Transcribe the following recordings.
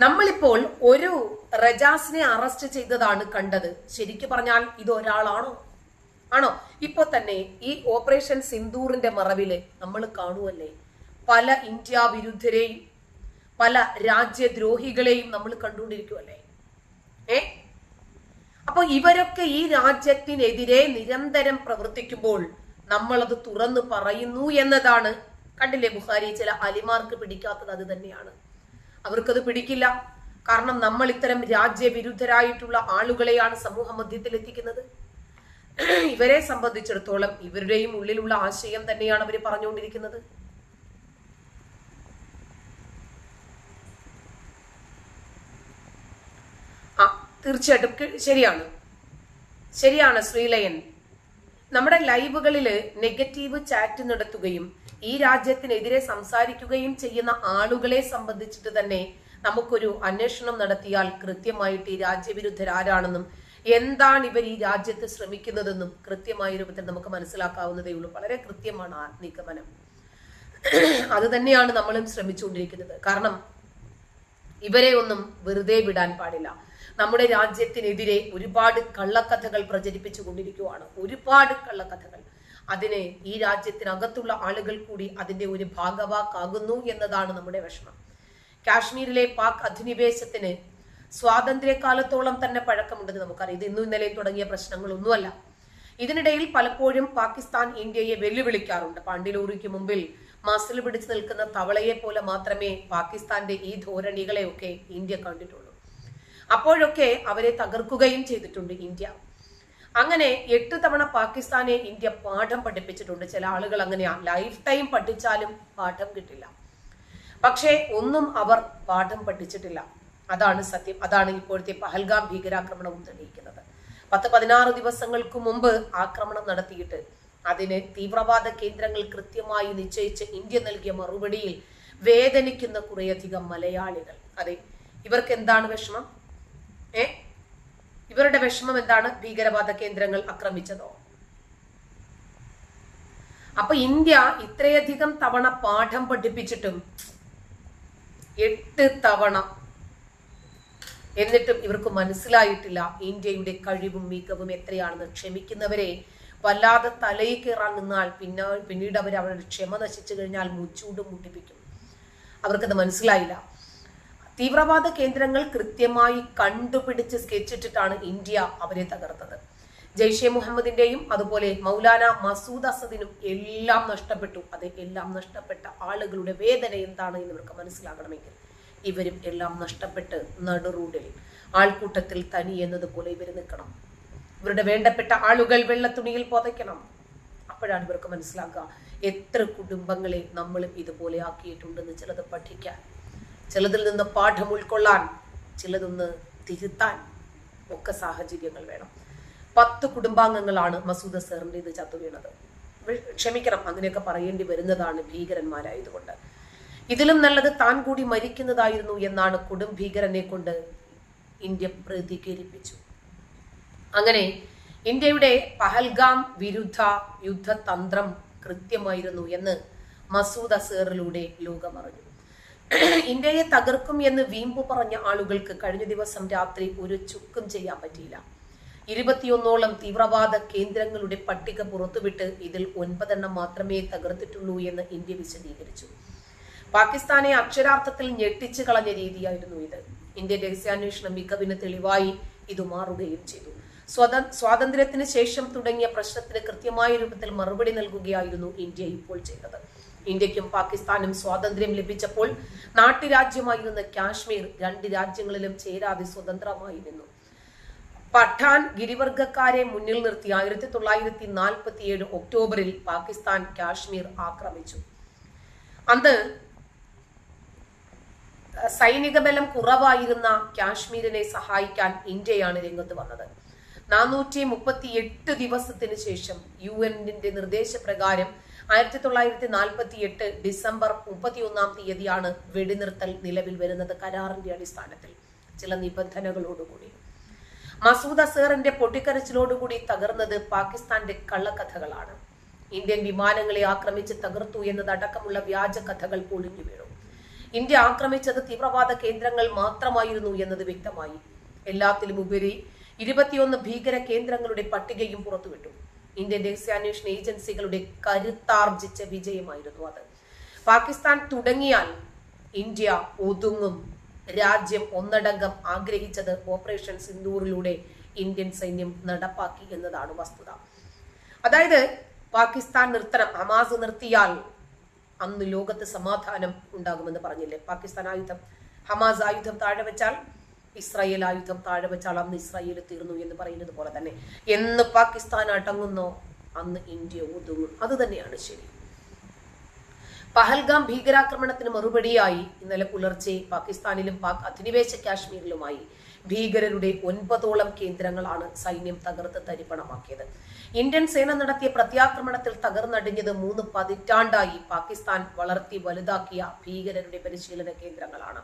നമ്മളിപ്പോൾ ഒരു റജാസിനെ അറസ്റ്റ് ചെയ്തതാണ് കണ്ടത്. ശരിക്കു പറഞ്ഞാൽ ഇത് ഒരാളാണോ ആണോ? ഇപ്പൊ തന്നെ ഈ ഓപ്പറേഷൻ സിന്ദൂറിന്റെ മറവിൽ നമ്മൾ കാണുമല്ലേ പല ഇന്ത്യ വിരുദ്ധരെയും പല രാജ്യദ്രോഹികളെയും നമ്മൾ കണ്ടുകൊണ്ടിരിക്കുമല്ലേ ഏ? അപ്പൊ ഇവരൊക്കെ ഈ രാജ്യത്തിനെതിരെ നിരന്തരം പ്രവർത്തിക്കുമ്പോൾ നമ്മളത് തുറന്നു പറയുന്നു എന്നതാണ്. കണ്ടില്ലേ ബുഹാരി ചില അലിമാർക്ക് പിടിക്കാത്തത് അത് തന്നെയാണ്. അവർക്കത് പിടിക്കില്ല. കാരണം നമ്മൾ ഇത്തരം രാജ്യവിരുദ്ധരായിട്ടുള്ള ആളുകളെയാണ് സമൂഹ മധ്യത്തിൽ എത്തിക്കുന്നത്. ഇവരെ സംബന്ധിച്ചിടത്തോളം ഇവരുടെയും ഉള്ളിലുള്ള ആശയം തന്നെയാണ് അവർ പറഞ്ഞുകൊണ്ടിരിക്കുന്നത്. ആ തീർച്ചയായിട്ടും ശരിയാണ്. ശരിയാണ് ശ്രീലയൻ. നമ്മുടെ ലൈവുകളിൽ നെഗറ്റീവ് ചാറ്റ് നടത്തുകയും ഈ രാജ്യത്തിനെതിരെ സംസാരിക്കുകയും ചെയ്യുന്ന ആളുകളെ സംബന്ധിച്ചിട്ട് തന്നെ നമുക്കൊരു അന്വേഷണം നടത്തിയാൽ കൃത്യമായിട്ട് ഈ രാജ്യവിരുദ്ധരാരാണെന്നും എന്താണ് ഇവർ ഈ രാജ്യത്ത് ശ്രമിക്കുന്നതെന്നും കൃത്യമായ രൂപത്തിൽ നമുക്ക് മനസ്സിലാക്കാവുന്നതേ ഉള്ളൂ. വളരെ കൃത്യമാണ് ആ നിഗമനം അത് തന്നെയാണ് നമ്മളും ശ്രമിച്ചുകൊണ്ടിരിക്കുന്നത്. കാരണം ഇവരെ ഒന്നും വെറുതെ വിടാൻ പാടില്ല. നമ്മുടെ രാജ്യത്തിനെതിരെ ഒരുപാട് കള്ളക്കഥകൾ പ്രചരിപ്പിച്ചു കൊണ്ടിരിക്കുകയാണ് ഒരുപാട് കള്ളക്കഥകൾ. അതിന് ഈ രാജ്യത്തിനകത്തുള്ള ആളുകൾ കൂടി അതിന്റെ ഒരു ഭാഗവാക്കാകുന്നു എന്നതാണ് നമ്മുടെ വിഷമം. കാശ്മീരിലെ പാക് അധിനിവേശത്തിന് സ്വാതന്ത്ര്യകാലത്തോളം തന്നെ പഴക്കമുണ്ടെന്ന് നമുക്കറിയാം. ഇത് ഇന്നും ഇന്നലെയും തുടങ്ങിയ പ്രശ്നങ്ങളൊന്നുമല്ല. ഇതിനിടയിൽ പലപ്പോഴും പാകിസ്ഥാൻ ഇന്ത്യയെ വെല്ലുവിളിക്കാറുണ്ട്. പാണ്ഡിലൂറിക്ക് മുമ്പിൽ മസിൽ പിടിച്ചു നിൽക്കുന്ന തവളയെ പോലെ മാത്രമേ പാകിസ്ഥാന്റെ ഈ ധോരണികളെയൊക്കെ ഇന്ത്യ കണ്ടിട്ടുള്ളൂ. അപ്പോഴൊക്കെ അവരെ തകർക്കുകയും ചെയ്തിട്ടുണ്ട് ഇന്ത്യ. അങ്ങനെ എട്ട് തവണ പാകിസ്ഥാനെ ഇന്ത്യ പാഠം പഠിപ്പിച്ചിട്ടുണ്ട്. ചില ആളുകൾ അങ്ങനെയാ. ലൈഫ് ടൈം പഠിച്ചാലും പാഠം കിട്ടില്ല. പക്ഷേ ഒന്നും അവർ പാഠം പഠിച്ചിട്ടില്ല. അതാണ് സത്യം. അതാണ് ഇപ്പോഴത്തെ പഹൽഗാം ഭീകരാക്രമണവും തെളിയിക്കുന്നത് പത്ത് പതിനാറ് ദിവസങ്ങൾക്ക് മുമ്പ് ആക്രമണം നടത്തിയിട്ട് അതിന് തീവ്രവാദ കേന്ദ്രങ്ങൾ കൃത്യമായി നിശ്ചയിച്ച് ഇന്ത്യ നൽകിയ മറുപടിയിൽ വേദനിക്കുന്ന കുറേയധികം മലയാളികൾ. അതെ ഇവർക്ക് എന്താണ് വിഷമം? ഏ? ഇവരുടെ വിഷമം എന്താണ്? ഭീകരവാദ കേന്ദ്രങ്ങൾ ആക്രമിച്ചതോ? അപ്പൊ ഇന്ത്യ ഇത്രയധികം തവണ പാഠം പഠിപ്പിച്ചിട്ടും എട്ട് തവണ എന്നിട്ടും ഇവർക്ക് മനസ്സിലായിട്ടില്ല ഇന്ത്യയുടെ കഴിവും മികവും എത്രയാണെന്ന്. ക്ഷമിക്കുന്നവരെ വല്ലാതെ തലയിൽ കയറാൻ നിന്നാൽ പിന്നെ പിന്നീട് അവർ അവരുടെ ക്ഷമ നശിച്ചു കഴിഞ്ഞാൽ മുച്ചൂട് മുട്ടിപ്പിക്കും. അവർക്കത് മനസ്സിലായില്ല. തീവ്രവാദ കേന്ദ്രങ്ങൾ കൃത്യമായി കണ്ടുപിടിച്ച് സ്കെച്ചിട്ടിട്ടാണ് ഇന്ത്യ അവരെ തകർത്തത്. ജയ്ഷെ മുഹമ്മദിന്റെയും അതുപോലെ മൗലാന മസൂദ് അസദിനും എല്ലാം നഷ്ടപ്പെട്ടു. അത് എല്ലാം നഷ്ടപ്പെട്ട ആളുകളുടെ വേദന എന്താണ് എന്ന് ഇവർക്ക് മനസ്സിലാകണമെങ്കിൽ ഇവരും എല്ലാം നഷ്ടപ്പെട്ട് നടുറൂഡിൽ ആൾക്കൂട്ടത്തിൽ തനി എന്നതുപോലെ ഇവർ നിൽക്കണം. ഇവരുടെ വേണ്ടപ്പെട്ട ആളുകൾ വെള്ളത്തുണിയിൽ പുതയ്ക്കണം. അപ്പോഴാണ് ഇവർക്ക് മനസ്സിലാക്കുക എത്ര കുടുംബങ്ങളെ നമ്മളും ഇതുപോലെ ആക്കിയിട്ടുണ്ടെന്ന് ചിലത് പഠിക്കാൻ. ചിലതിൽ നിന്ന് പാഠം ഉൾക്കൊള്ളാൻ ചിലതൊന്ന് തിരുത്താൻ ഒക്കെ സാഹചര്യങ്ങൾ വേണം. പത്ത് കുടുംബാംഗങ്ങളാണ് മസൂദ് സാറിന്റെ ഇത് ചത്തു വീണത്. ക്ഷമിക്കണം അങ്ങനെയൊക്കെ പറയേണ്ടി വരുന്നതാണ് ഭീകരന്മാരായതുകൊണ്ട്. ഇതിലും നല്ലത് താൻ കൂടി മരിക്കുന്നതായിരുന്നു എന്നാണ് കൊടും ഭീകരനെ കൊണ്ട് ഇന്ത്യ പ്രതികരിപ്പിച്ചു. അങ്ങനെ ഇന്ത്യയുടെ പഹൽഗാം വിരുദ്ധ യുദ്ധതന്ത്രം കൃത്യമായിരുന്നു എന്ന് മസൂദ് അസേറിലൂടെ ലോകമറിഞ്ഞു. ഇന്ത്യയെ തകർക്കും എന്ന് വീമ്പു പറഞ്ഞ ആളുകൾക്ക് കഴിഞ്ഞ ദിവസം രാത്രി ഒരു ചുക്കും ചെയ്യാൻ പറ്റിയില്ല. ഇരുപത്തിയൊന്നോളം തീവ്രവാദ കേന്ദ്രങ്ങളുടെ പട്ടിക പുറത്തുവിട്ട് ഇതിൽ ഒൻപതെണ്ണം മാത്രമേ തകർത്തിട്ടുള്ളൂ എന്ന് ഇന്ത്യ വിശദീകരിച്ചു. പാകിസ്ഥാനെ അക്ഷരാർത്ഥത്തിൽ ഞെട്ടിച്ചു കളഞ്ഞ രീതിയായിരുന്നു ഇത്. ഇന്ത്യ രഹസ്യാന്വേഷണ മികവിന് തെളിവായി ഇത് മാറുകയും ചെയ്തു. സ്വത സ്വാതന്ത്ര്യത്തിന് ശേഷം തുടങ്ങിയ പ്രശ്നത്തിന് കൃത്യമായ രൂപത്തിൽ മറുപടി നൽകുകയായിരുന്നു ഇന്ത്യ ഇപ്പോൾ ചെയ്തത്. ഇന്ത്യക്കും പാകിസ്ഥാനും സ്വാതന്ത്ര്യം ലഭിച്ചപ്പോൾ നാട്ടുരാജ്യമായിരുന്ന കാശ്മീർ രണ്ട് രാജ്യങ്ങളിലും ചേരാതെ സ്വതന്ത്രമായി നിന്നു പഠാൻ ഗിരിവർഗക്കാരെ മുന്നിൽ നിർത്തി ആയിരത്തി തൊള്ളായിരത്തി നാൽപ്പത്തി ഏഴ് ഒക്ടോബറിൽ പാകിസ്ഥാൻ കാശ്മീർ ആക്രമിച്ചു. അന്ന് സൈനിക ബലം കുറവായിരുന്ന കാശ്മീരിനെ സഹായിക്കാൻ ഇന്ത്യയാണ് രംഗത്ത് വന്നത്. നാനൂറ്റി മുപ്പത്തി എട്ട് ദിവസത്തിന് ശേഷം യു എന്നിന്റെ നിർദ്ദേശപ്രകാരം ആയിരത്തി തൊള്ളായിരത്തി നാൽപ്പത്തി എട്ട് ഡിസംബർ മുപ്പത്തിയൊന്നാം തീയതിയാണ് വെടിനിർത്തൽ നിലവിൽ വരുന്നത് കരാറിന്റെ അടിസ്ഥാനത്തിൽ. ചില നിബന്ധനകളോടുകൂടി. മസൂദ് അസേറിന്റെ പൊട്ടിക്കരച്ചിലോടുകൂടി തകർന്നത് പാകിസ്ഥാന്റെ കള്ളക്കഥകളാണ്. ഇന്ത്യൻ വിമാനങ്ങളെ ആക്രമിച്ച് തകർത്തു എന്നതടക്കമുള്ള വ്യാജ കഥകൾ പൊളിഞ്ഞു വീണു. ഇന്ത്യ ആക്രമിച്ചത് തീവ്രവാദ കേന്ദ്രങ്ങൾ മാത്രമായിരുന്നു എന്നത് വ്യക്തമായി. എല്ലാത്തിലും ഉപരി ഇരുപത്തിയൊന്ന് ഭീകര കേന്ദ്രങ്ങളുടെ പട്ടികയും പുറത്തുവിട്ടു. ഇന്ത്യൻ രഹസ്യാന്വേഷണ ഏജൻസികളുടെ കരുത്താർജിച്ച വിജയമായിരുന്നു അത്. പാകിസ്ഥാൻ തുടങ്ങിയാൽ ഇന്ത്യ ഒതുങ്ങും. രാജ്യം ഒന്നടങ്കം ആഗ്രഹിച്ചത് ഓപ്പറേഷൻ സിന്ദൂറിലൂടെ ഇന്ത്യൻ സൈന്യം നടപ്പാക്കി എന്നതാണ് വസ്തുത. അതായത് പാകിസ്ഥാൻ നിർത്തണം ഹമാസ് നിർത്തിയാൽ അന്ന് ലോകത്ത് സമാധാനം ഉണ്ടാകുമെന്ന് പറഞ്ഞില്ലേ? പാകിസ്ഥാൻ ആയുധം ഹമാസ് ആയുധം താഴെ വെച്ചാൽ ഇസ്രായേൽ ആയുധം താഴെ വെച്ചാൽ അന്ന് ഇസ്രായേൽ തീർന്നു എന്ന് പറയുന്നത് പോലെ തന്നെ. എന്ന് പാകിസ്ഥാൻ അടങ്ങുന്നോ അന്ന് ഇന്ത്യ ഒതുങ്ങും. അത് തന്നെയാണ് ശരി. പഹൽഗാം ഭീകരാക്രമണത്തിന് മറുപടിയായി ഇന്നലെ പുലർച്ചെ പാകിസ്ഥാനിലും പാക് അധിനിവേശ കാശ്മീരിലുമായി ഭീകരരുടെ ഒൻപതോളം കേന്ദ്രങ്ങളാണ് സൈന്യം തകർത്ത് തരിപ്പണമാക്കിയത്. ഇന്ത്യൻ സേന നടത്തിയ പ്രത്യാക്രമണത്തിൽ തകർന്നടിഞ്ഞത് മൂന്ന് പതിറ്റാണ്ടായി പാകിസ്ഥാൻ വളർത്തി വലുതാക്കിയ ഭീകരരുടെ പരിശീലന കേന്ദ്രങ്ങളാണ്.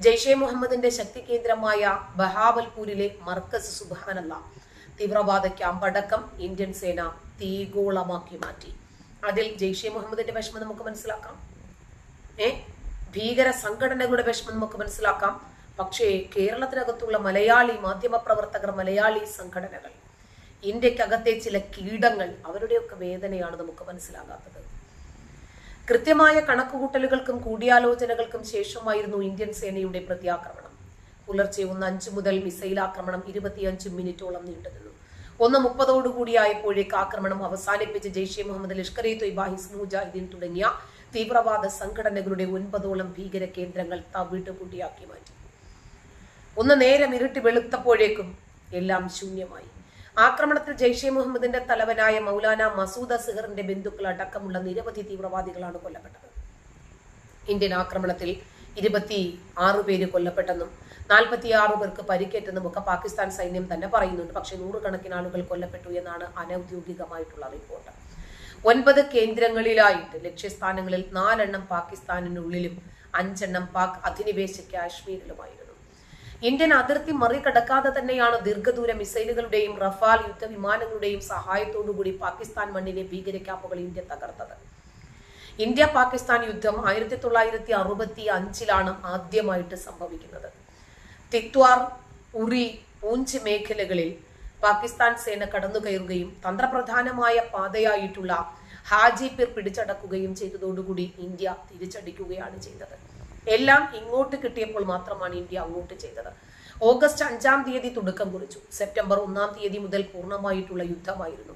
ജെയ്ഷെ മുഹമ്മദിന്റെ ശക്തി കേന്ദ്രമായ ബഹാബൽപൂരിലെ മർക്കസ് സുബാനല്ല തീവ്രവാദ ക്യാമ്പ് അടക്കം ഇന്ത്യൻ സേന തീഗോളമാക്കി മാറ്റി. അതിൽ ജയ്ഷെ മുഹമ്മദിന്റെ വിഷമം നമുക്ക് മനസ്സിലാക്കാം. ഏ? ഭീകര സംഘടനകളുടെ വിഷമം നമുക്ക് മനസ്സിലാക്കാം. പക്ഷേ കേരളത്തിനകത്തുള്ള മലയാളി മാധ്യമപ്രവർത്തകർ മലയാളി സംഘടനകൾ ഇന്ത്യക്കകത്തെ ചില കീടങ്ങൾ അവരുടെയൊക്കെ വേദനയാണ് നമുക്ക് മനസ്സിലാകാത്തത്. കൃത്യമായ കണക്കുകൂട്ടലുകൾക്കും കൂടിയാലോചനകൾക്കും ശേഷമായിരുന്നു ഇന്ത്യൻ സേനയുടെ പ്രത്യാക്രമണം. പുലർച്ചെ ഒന്ന് അഞ്ച് മുതൽ മിസൈൽ ആക്രമണം ഇരുപത്തിയഞ്ച് മിനിറ്റോളം നീണ്ടുനിന്നു. ഒന്ന് മുപ്പതോടുകൂടിയായപ്പോഴേക്ക് ആക്രമണം അവസാനിപ്പിച്ച് ജെയ്ഷെ മുഹമ്മദ് ലഷ്കർ ഇ തൊയ്ബ മുജാഹിദ്ദീൻ തുടങ്ങിയ തീവ്രവാദ സംഘടനകളുടെ ഒൻപതോളം ഭീകര കേന്ദ്രങ്ങൾ തവിട്ട് കൂട്ടിയാക്കി മാറ്റി. ഒന്ന് നേരം ഇരുട്ടി വെളുത്തപ്പോഴേക്കും എല്ലാം ശൂന്യമായി. ആക്രമണത്തിൽ ജെയ്ഷെ മുഹമ്മദിന്റെ തലവനായ മൗലാന മസൂദ് അസഹറിന്റെ ബന്ധുക്കൾ അടക്കമുള്ള നിരവധി തീവ്രവാദികളാണ് കൊല്ലപ്പെട്ടത്. ഇന്ത്യൻ ആക്രമണത്തിൽ ഇരുപത്തി ആറ് പേര് കൊല്ലപ്പെട്ടെന്നും നാൽപ്പത്തിയാറ് പേർക്ക് പരിക്കേറ്റെന്നും ഒക്കെ പാകിസ്ഥാൻ സൈന്യം തന്നെ പറയുന്നുണ്ട്. പക്ഷേ നൂറുകണക്കിന് ആളുകൾ കൊല്ലപ്പെട്ടു എന്നാണ് അനൌദ്യോഗികമായിട്ടുള്ള റിപ്പോർട്ട്. ഒൻപത് കേന്ദ്രങ്ങളിലായിട്ട് ലക്ഷ്യസ്ഥാനങ്ങളിൽ നാലെണ്ണം പാകിസ്ഥാനിനുള്ളിലും അഞ്ചെണ്ണം പാക് അധിനിവേശ കാശ്മീരിലുമായിരുന്നു. ഇന്ത്യൻ അതിർത്തി മറികടക്കാതെ തന്നെയാണ് ദീർഘദൂര മിസൈലുകളുടെയും റഫാൽ യുദ്ധവിമാനങ്ങളുടെയും സഹായത്തോടുകൂടി പാകിസ്ഥാൻ മണ്ണിലെ ഭീകര ക്യാമ്പുകൾ ഇന്ത്യ തകർത്തത്. ഇന്ത്യ പാകിസ്ഥാൻ യുദ്ധം ആയിരത്തി തൊള്ളായിരത്തി അറുപത്തി അഞ്ചിലാണ് ആദ്യമായിട്ട് സംഭവിക്കുന്നത്. തിത്വാർ ഉറി പൂഞ്ച് മേഖലകളിൽ പാകിസ്ഥാൻ സേന കടന്നുകയറുകയും തന്ത്രപ്രധാനമായ പാതയായിട്ടുള്ള ഹാജിപിർ പിടിച്ചടക്കുകയും ചെയ്തതോടുകൂടി ഇന്ത്യ തിരിച്ചടിക്കുകയാണ് ചെയ്തത്. എല്ലാം ഇങ്ങോട്ട് കിട്ടിയപ്പോൾ മാത്രമാണ് ഇന്ത്യ അങ്ങോട്ട് ചെയ്തത്. ഓഗസ്റ്റ് അഞ്ചാം തീയതി തുടക്കം കുറിച്ചു. സെപ്റ്റംബർ ഒന്നാം തീയതി മുതൽ പൂർണമായിട്ടുള്ള യുദ്ധമായിരുന്നു.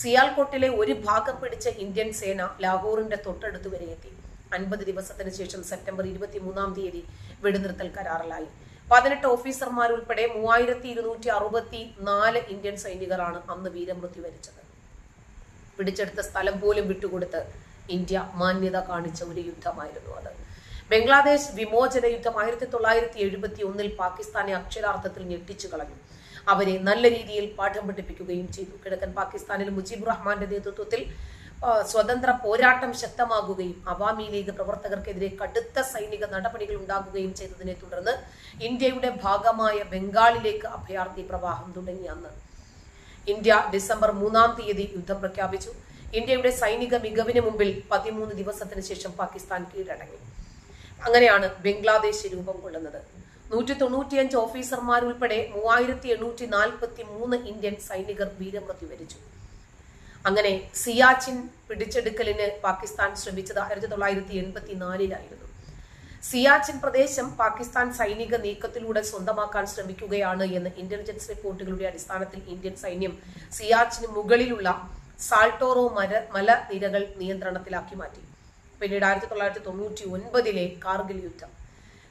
സിയാൽകോട്ടിലെ ഒരു ഭാഗം പിടിച്ച ഇന്ത്യൻ സേന ലാഹോറിന്റെ തൊട്ടടുത്ത് വരെ എത്തി. അൻപത് ദിവസത്തിന് ശേഷം സെപ്റ്റംബർ ഇരുപത്തി മൂന്നാം തീയതി വെടിനിർത്തൽ കരാറിലായി. പതിനെട്ട് ഓഫീസർമാരുൾപ്പെടെ മൂവായിരത്തി ഇരുന്നൂറ്റി അറുപത്തി നാല് ഇന്ത്യൻ സൈനികരാണ് അന്ന് വീരമൃത്യു വരിച്ചത്. പിടിച്ചെടുത്ത സ്ഥലം പോലും വിട്ടുകൊടുത്ത് ഇന്ത്യ മാന്യത കാണിച്ച ഒരു യുദ്ധമായിരുന്നു അത്. ബംഗ്ലാദേശ് വിമോചന യുദ്ധം ആയിരത്തി തൊള്ളായിരത്തി എഴുപത്തി ഒന്നിൽ പാകിസ്ഥാനെ അക്ഷരാർത്ഥത്തിൽ ഞെട്ടിച്ചു കളഞ്ഞു. അവരെ നല്ല രീതിയിൽ പാഠം പഠിപ്പിക്കുകയും ചെയ്തു. കിഴക്കൻ പാകിസ്ഥാനിൽ മുജീബ് റഹ്മാന്റെ നേതൃത്വത്തിൽ സ്വതന്ത്ര പോരാട്ടം ശക്തമാകുകയും അവാമി ലീഗ് പ്രവർത്തകർക്കെതിരെ കടുത്ത സൈനിക നടപടികൾ ഉണ്ടാകുകയും ചെയ്തതിനെ തുടർന്ന് ഇന്ത്യയുടെ ഭാഗമായ ബംഗാളിലേക്ക് അഭയാർത്ഥി പ്രവാഹം തുടങ്ങി അന്ന്. ഇന്ത്യ ഡിസംബർ മൂന്നാം തീയതി യുദ്ധം പ്രഖ്യാപിച്ചു. ഇന്ത്യയുടെ സൈനിക മികവിന് മുമ്പിൽ പതിമൂന്ന് ദിവസത്തിന് ശേഷം പാകിസ്ഥാൻ കീഴടങ്ങി. അങ്ങനെയാണ് ബംഗ്ലാദേശ് രൂപം കൊള്ളുന്നത്. നൂറ്റി തൊണ്ണൂറ്റിയഞ്ച് ഓഫീസർമാരുൾപ്പെടെ മൂവായിരത്തി എണ്ണൂറ്റി നാൽപ്പത്തി മൂന്ന് ഇന്ത്യൻ സൈനികർ വീരമൃത്യു വരിച്ചു. അങ്ങനെ സിയാച്ചിൻ പിടിച്ചെടുക്കലിന് പാകിസ്ഥാൻ ശ്രമിച്ചത് ആയിരത്തി തൊള്ളായിരത്തി എൺപത്തി നാലിലായിരുന്നു സിയാച്ചിൻ പ്രദേശം പാകിസ്ഥാൻ സൈനിക നീക്കത്തിലൂടെ സ്വന്തമാക്കാൻ ശ്രമിക്കുകയാണ് എന്ന് ഇന്റലിജൻസ് റിപ്പോർട്ടുകളുടെ അടിസ്ഥാനത്തിൽ ഇന്ത്യൻ സൈന്യം സിയാച്ചിന് മുകളിലുള്ള സാൾട്ടോറോ മര മലനിരകൾ നിയന്ത്രണത്തിലാക്കി മാറ്റി. പിന്നീട് ആയിരത്തി തൊള്ളായിരത്തി തൊണ്ണൂറ്റി ഒൻപതിലെ കാർഗിൽ യുദ്ധം.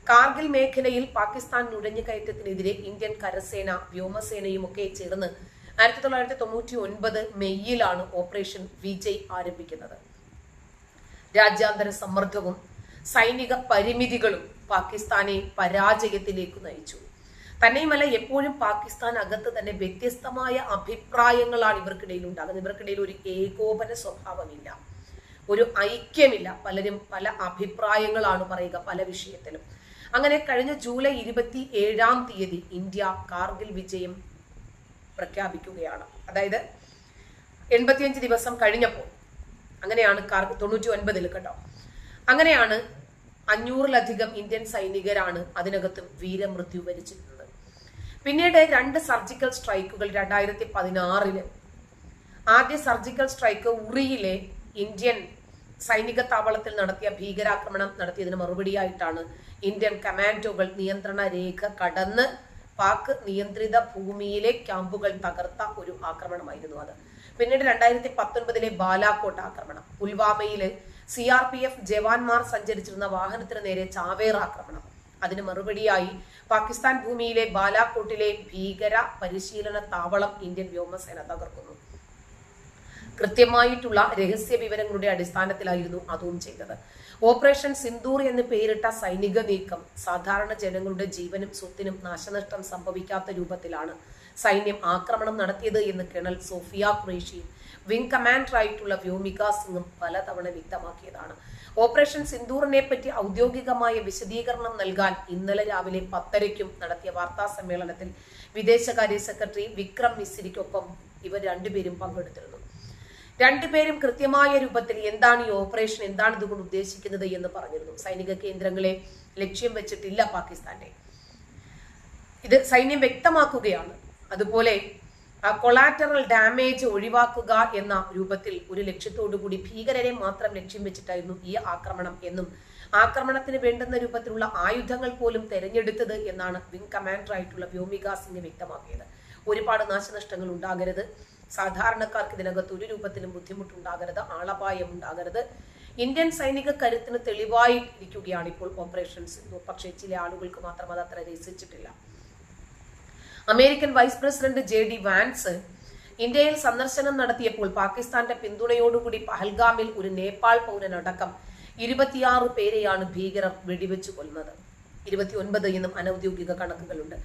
കാർഗിൽ മേഖലയിൽ പാകിസ്ഥാൻ നുഴഞ്ഞുകയറ്റത്തിനെതിരെ ഇന്ത്യൻ കരസേന വ്യോമസേനയും ഒക്കെ ചേർന്ന് ആയിരത്തി തൊള്ളായിരത്തി തൊണ്ണൂറ്റി ഒൻപത് മെയ്യിലാണ് ഓപ്പറേഷൻ വിജയ് ആരംഭിക്കുന്നത്. രാജ്യാന്തര സമ്മർദ്ദവും സൈനിക പരിമിതികളും പാകിസ്ഥാനെ പരാജയത്തിലേക്ക് നയിച്ചു. തന്നെയുമല്ല എപ്പോഴും പാകിസ്ഥാൻ അകത്ത് തന്നെ വ്യത്യസ്തമായ അഭിപ്രായങ്ങളാണ് ഇവർക്കിടയിൽ ഉണ്ടാകുന്നത് ഇവർക്കിടയിൽ ഒരു ഏകോപന സ്വഭാവമില്ല. ഒരു ഐക്യമില്ല. പലരും പല അഭിപ്രായങ്ങളാണ് പറയുക പല വിഷയത്തിലും. അങ്ങനെ കഴിഞ്ഞ ജൂലൈ ഇരുപത്തി ഏഴാം തീയതി ഇന്ത്യ കാർഗിൽ വിജയം പ്രഖ്യാപിക്കുകയാണ്. അതായത് എൺപത്തിയഞ്ച് ദിവസം കഴിഞ്ഞപ്പോൾ. അങ്ങനെയാണ് കാർഗിൽ തൊണ്ണൂറ്റി ഒൻപതിൽ കേട്ടോ. അങ്ങനെയാണ് അഞ്ഞൂറിലധികം ഇന്ത്യൻ സൈനികരാണ് അതിനകത്ത് വീരമൃത്യു വരിച്ചിരുന്നത്. പിന്നീട് രണ്ട് സർജിക്കൽ സ്ട്രൈക്കുകൾ രണ്ടായിരത്തി പതിനാറിൽ ആദ്യ സർജിക്കൽ സ്ട്രൈക്ക് ഉറിയിലെ ഇന്ത്യൻ സൈനിക താവളത്തിൽ നടത്തിയ ഭീകരാക്രമണം നടത്തിയതിന് മറുപടിയായിട്ടാണ് ഇന്ത്യൻ കമാൻഡോകൾ നിയന്ത്രണ രേഖ കടന്ന് പാക് നിയന്ത്രിത ഭൂമിയിലെ ക്യാമ്പുകൾ തകർത്ത ഒരു ആക്രമണമായിരുന്നു അത്. പിന്നീട് രണ്ടായിരത്തി പത്തൊൻപതിലെ ബാലാക്കോട്ട് ആക്രമണം. പുൽവാമയിൽ സി ആർ പി എഫ് ജവാന്മാർ സഞ്ചരിച്ചിരുന്ന വാഹനത്തിന് നേരെ ചാവേർ ആക്രമണം. അതിന് മറുപടിയായി പാകിസ്ഥാൻ ഭൂമിയിലെ ബാലാക്കോട്ടിലെ ഭീകര പരിശീലന താവളം ഇന്ത്യൻ വ്യോമസേന തകർക്കുന്നു. കൃത്യമായിട്ടുള്ള രഹസ്യ വിവരങ്ങളുടെ അടിസ്ഥാനത്തിലായിരുന്നു അതും ചെയ്തത്. ഓപ്പറേഷൻ സിന്ദൂർ എന്ന് പേരിട്ട സൈനിക നീക്കം സാധാരണ ജനങ്ങളുടെ ജീവനും സ്വത്തിനും നാശനഷ്ടം സംഭവിക്കാത്ത രൂപത്തിലാണ് സൈന്യം ആക്രമണം നടത്തിയത് എന്ന് കേണൽ സോഫിയ ഖുറേഷിയും വിംഗ് കമാൻഡറായിട്ടുള്ള വ്യോമിക സിംഗും പലതവണ വ്യക്തമാക്കിയതാണ്. ഓപ്പറേഷൻ സിന്ദൂറിനെ പറ്റി ഔദ്യോഗികമായ വിശദീകരണം നൽകാൻ ഇന്നലെ രാവിലെ പത്തരയ്ക്കും നടത്തിയ വാർത്താ സമ്മേളനത്തിൽ വിദേശകാര്യ സെക്രട്ടറി വിക്രം മിസ്രിക്കൊപ്പം ഇവർ രണ്ടുപേരും പങ്കെടുത്തിരുന്നു. രണ്ടുപേരും കൃത്യമായ രൂപത്തിൽ എന്താണ് ഈ ഓപ്പറേഷൻ എന്താണ് ഇതുകൊണ്ട് ഉദ്ദേശിക്കുന്നത് എന്ന് പറഞ്ഞിരുന്നു. സൈനിക കേന്ദ്രങ്ങളെ ലക്ഷ്യം വെച്ചിട്ടില്ല പാകിസ്ഥാന്റെ. ഇത് സൈന്യം വ്യക്തമാക്കുകയാണ്. അതുപോലെ കൊളാറ്ററൽ ഡാമേജ് ഒഴിവാക്കുക എന്ന രൂപത്തിൽ ഒരു ലക്ഷ്യത്തോടു കൂടി ഭീകരരെ മാത്രം ലക്ഷ്യം വെച്ചിട്ടായിരുന്നു ഈ ആക്രമണം എന്നും ആക്രമണത്തിന് വേണ്ടുന്ന രൂപത്തിലുള്ള ആയുധങ്ങൾ പോലും തെരഞ്ഞെടുത്തത് എന്നാണ് വിംഗ് കമാൻഡർ ആയിട്ടുള്ള വ്യോമിക സിംഗ് വ്യക്തമാക്കിയത്. ഒരുപാട് നാശനഷ്ടങ്ങൾ ഉണ്ടാകരുത്. സാധാരണക്കാർക്ക് ഇതിനകത്ത് ഒരു രൂപത്തിലും ബുദ്ധിമുട്ടുണ്ടാകരുത് ആളപായം ഉണ്ടാകരുത് ഇന്ത്യൻ സൈനിക കരുത്തിന് തെളിവായി ഇരിക്കുകയാണ് ഇപ്പോൾ ഓപ്പറേഷൻ സിന്ധു പക്ഷേ ചില ആളുകൾക്ക് മാത്രം അത് അത്ര രസിച്ചിട്ടില്ല. American vice president J D Vance ഇന്ത്യയിൽ സന്ദർശനം നടത്തിയപ്പോൾ പാകിസ്ഥാന്റെ പിന്തുണയോടുകൂടി പഹൽഗാമിൽ ഒരു നേപ്പാൾ പൗരനടക്കം ഇരുപത്തിയാറ് പേരെയാണ് ഭീകരർ വെടിവെച്ചു കൊല്ലുന്നത് ഇരുപത്തിയൊൻപത് എന്നും അനൌദ്യോഗിക കണക്കുകളുണ്ട്.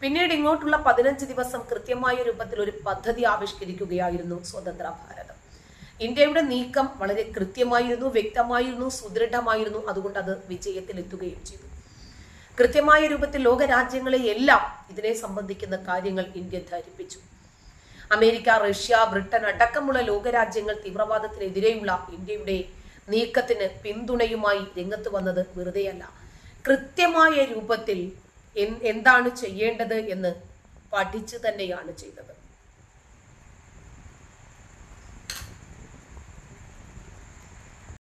പിന്നീട് ഇങ്ങോട്ടുള്ള പതിനഞ്ച് ദിവസം കൃത്യമായ രൂപത്തിൽ ഒരു പദ്ധതി ആവിഷ്കരിക്കുകയായിരുന്നു സ്വതന്ത്ര ഭാരതം. ഇന്ത്യയുടെ നീക്കം വളരെ കൃത്യമായിരുന്നു വ്യക്തമായിരുന്നു സുദൃഢമായിരുന്നു. അതുകൊണ്ട് അത് വിജയത്തിലെത്തുകയും ചെയ്തു. കൃത്യമായ രൂപത്തിൽ ലോകരാജ്യങ്ങളെ എല്ലാം ഇതിനെ സംബന്ധിക്കുന്ന കാര്യങ്ങൾ ഇന്ത്യ ധരിപ്പിച്ചു. അമേരിക്ക റഷ്യ ബ്രിട്ടൻ അടക്കമുള്ള ലോകരാജ്യങ്ങൾ തീവ്രവാദത്തിനെതിരെയുള്ള ഇന്ത്യയുടെ നീക്കത്തിന് പിന്തുണയുമായി രംഗത്ത് വന്നത് വെറുതെയല്ല. കൃത്യമായ രൂപത്തിൽ എന്താണ് ചെയ്യേണ്ടത് എന്ന് പഠിച്ചു തന്നെയാണ് ചെയ്തത്.